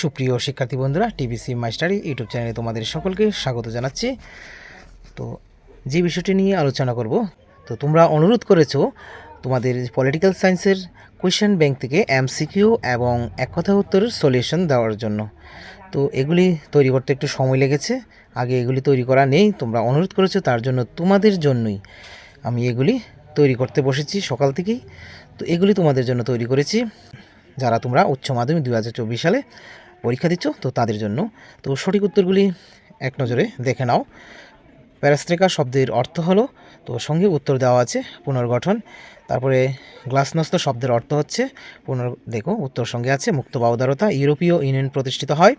সুপ্রিয় শিক্ষার্থী বন্ধুরা টিবিসি মাস্টারি ইউটিউব চ্যানেলে তোমাদের সকলকে স্বাগত জানাচ্ছি। তো যে বিষয়টি নিয়ে আলোচনা করব, তো তোমরা অনুরোধ করেছ তোমাদের পলিটিক্যাল সায়েন্সের কোয়েশ্চেন ব্যাংক থেকে এমসিকিউ এবং এক কথা উত্তরের সলিউশন দেওয়ার জন্য। তো এগুলি তৈরি করতে একটু সময় লেগেছে, আগে এগুলি তৈরি করা নেই, তোমরা অনুরোধ করেছ তার জন্য তোমাদের জন্যই আমি এগুলি তৈরি করতে বসেছি সকাল থেকেই। তো এগুলি তোমাদের জন্য তৈরি করেছি। যারা তোমরা উচ্চ মাধ্যমিক দু হাজার চব্বিশ সালে পরীক্ষা দিচ্ছ, তো তাদের জন্য। তো সঠিক উত্তরগুলি এক নজরে দেখে নাও। প্যারাস্ট্রেকা শব্দের অর্থ হলো, তো সঙ্গে উত্তর দেওয়া আছে পুনর্গঠন। তারপরে গ্লাসনস্ত শব্দের অর্থ হচ্ছে, পুনর দেখো, উত্তর সঙ্গে আছে, মুক্ত বা উদারতা, ইউরোপীয় ইউনিয়ন প্রতিষ্ঠিত হয়।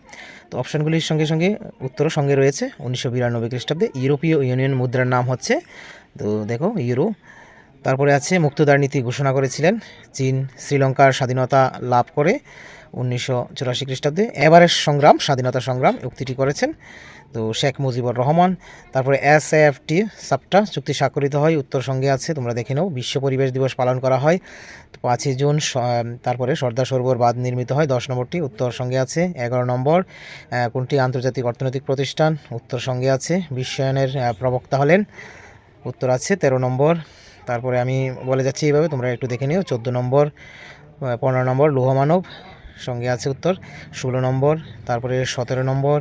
তো অপশানগুলির সঙ্গে সঙ্গে উত্তরও সঙ্গে রয়েছে, উনিশশো বিরানব্বই খ্রিস্টাব্দে ইউরোপীয় ইউনিয়ন মুদ্রার নাম হচ্ছে, তো দেখো, ইউরো তারপরে আছে মুক্তদার নীতি ঘোষণা করেছিলেন। চীন, শ্রীলঙ্কার স্বাধীনতা লাভ করে উনিশশো চুরাশি খ্রিস্টাব্দে এভারেস্ট সংগ্রাম, স্বাধীনতা সংগ্রাম উক্তিটি করেছেন। তো শেখ মুজিবুর রহমান, তারপরে এস এফটি সাপটা চুক্তি স্বাক্ষরিত হয়, উত্তর সঙ্গে আছে, তোমরা দেখে নাও, বিশ্ব পরিবেশ দিবস পালন করা হয় পাঁচই জুন তারপরে সর্দার সরোবর বাঁধ নির্মিত হয়, দশ নম্বরটি, উত্তর সঙ্গে আছে, এগারো নম্বর কোনটি আন্তর্জাতিক অর্থনৈতিক প্রতিষ্ঠান, উত্তর সঙ্গে আছে বিশ্বায়নের প্রবক্তা হলেন, উত্তর আছে, তেরো নম্বর তারপরে আমি বলে যাচ্ছি এইভাবে, তোমরা একটু দেখে নিও। চোদ্দ নম্বর পনেরো নম্বর লৌহমানব সঙ্গে আছে উত্তর, ষোলো নম্বর, তারপরে সতেরো নম্বর,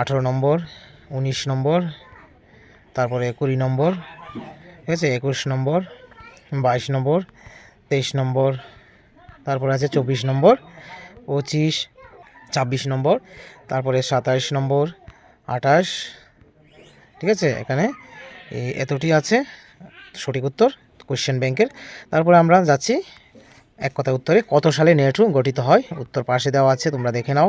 আঠেরো নম্বর, উনিশ নম্বর, তারপরে কুড়ি নম্বর, ঠিক আছে, একুশ নম্বর, বাইশ নম্বর, তেইশ নম্বর, তারপরে আছে চব্বিশ নম্বর, পঁচিশ, ছাব্বিশ নম্বর, তারপরে সাতাইশ নম্বর, আঠাশ, ঠিক আছে, এখানে এতটি আছে। সঠিক উত্তর কোশ্চেন ব্যাংকের তারপরে আমরা যাচ্ছি, এক কথা উত্তরে, কত সালে নেটু গঠিত হয়? উত্তর পাশে দেওয়া আছে, তোমরা দেখে নাও।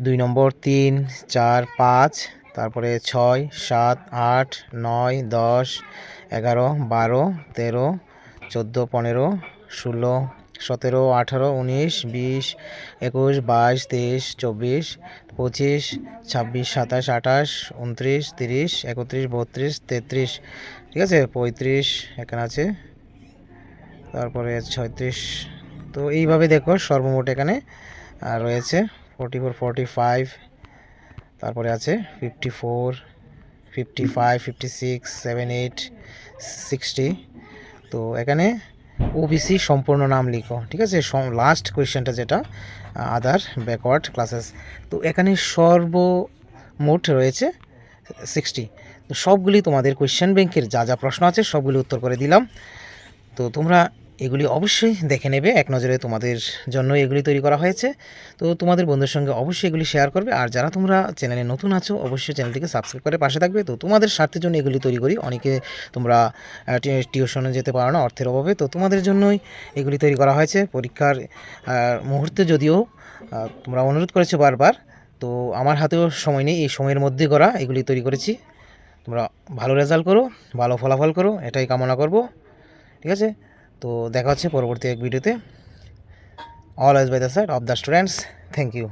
দুই নম্বর, তিন, চার, পাঁচ, তারপরে ছয়, সাত, আট, নয়, দশ, এগারো, বারো, তেরো, চোদ্দ, পনেরো, ষোলো সতেরো, আঠারো, উনিশ, বিশ, একুশ, বাইশ, তেইশ, চব্বিশ, পঁচিশ, ছাব্বিশ, সাতাশ, আঠাশ উনত্রিশ তিরিশ, একত্রিশ, বত্রিশ, তেত্রিশ। ঠিক আছে? পঁয়ত্রিশ এখানে আছে। তারপরে ছয়ত্রিশ। তো এইভাবে দেখো সর্বমোট এখানে রয়েছে। ফোরটি ফোর ফোরটি ফাইভ তারপরে আছে fifty four fifty five fifty six seven eight sixty তো এখানে ওবিসি সম্পূর্ণ নাম লিখো, ঠিক আছে? লাস্ট কোয়েশ্চেনটা যেটা আদার ব্যাকওয়ার্ড ক্লাসেস তো এখানে সর্বমোট রয়েছে সিক্সটি তো সবগুলি তোমাদের কোয়েশ্চেন ব্যাংকের যা যা প্রশ্ন আছে, সবগুলি উত্তর করে দিলাম। তো তোমরা এগুলি অবশ্যই দেখে নেবে। এক নজরে তোমাদের জন্য এগুলি তৈরি করা হয়েছে। তো তোমাদের বন্ধুর সঙ্গে অবশ্যই এগুলি শেয়ার করবে। আর যারা তোমরা চ্যানেলে নতুন আছো, অবশ্যই চ্যানেলটিকে সাবস্ক্রাইব করে পাশে থাকবে। তো তোমাদের স্বার্থের জন্য এগুলি তৈরি করি। অনেকে তোমরা টিউশনে যেতে পারো না, অর্থের অভাবে। তো তোমাদের জন্যই এগুলি তৈরি করা হয়েছে। পরীক্ষার মুহূর্তে যদিও তোমরা অনুরোধ করেছ বারবার, তো আমার হাতেও সময় নেই এই সময়ের মধ্যে করা। এগুলি তৈরি করেছি। তোমরা ভালো রেজাল্ট করো, ভালো ফলাফল করো, এটাই কামনা করব। ঠিক আছে? তো দেখা হচ্ছে পরবর্তী এক ভিডিওতে। Always by the side of the students thank you